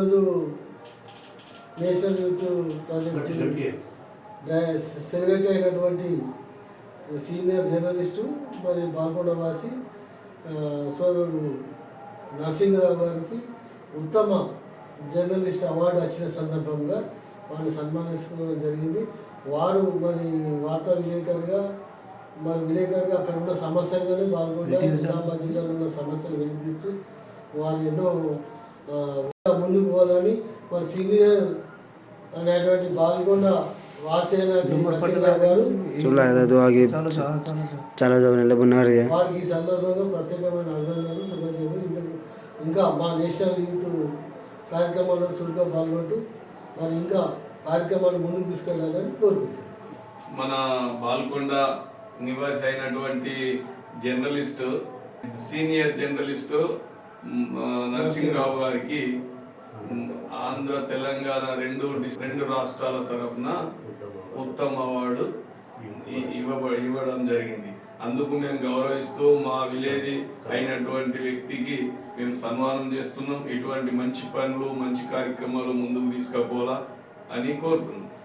ఈరోజు national youth project secretary అయినటువంటి senior journalist మరి బాల్కొండ వాసి సోదరుడు నరసింహరావు గారికి ఉత్తమ జర్నలిస్ట్ అవార్డు వచ్చిన సందర్భంగా వారిని సన్మానించుకోవడం జరిగింది. వారు మరి వార్తా విలేకరుగా మరి విలేకరుగా అక్కడ ఉన్న సమస్యలు కానీ బాల్కొండ నిజామాబాద్ జిల్లాలో ఉన్న సమస్యలు వెలిగిస్తూ వారు ఎన్నో ముందుకు పోవాలని మన సీనియర్ అనేటువంటి పాల్గొన్న చాలా ఈ సందర్భంగా ప్రత్యేకమైన ఇంకా మా మరి ఇంకా కార్యక్రమాలు ముందుకు మన బాల్కొండ నివాసి అయినటువంటి జర్నలిస్టు సీనియర్ జర్నలిస్టు నరసింహరావు గారికి ఆంధ్ర తెలంగాణ రెండు రెండు రాష్ట్రాల తరఫున ఉత్తమ అవార్డు ఇవ్వబ ఇవ్వడం జరిగింది. అందుకు మేము గౌరవిస్తూ మా విలేజ్ అయినటువంటి వ్యక్తికి మేము సన్మానం చేస్తున్నాం. ఇటువంటి మంచి పనులు మంచి కార్యక్రమాలు ముందుకు తీసుకుపోలా అని కోరుతున్నాం.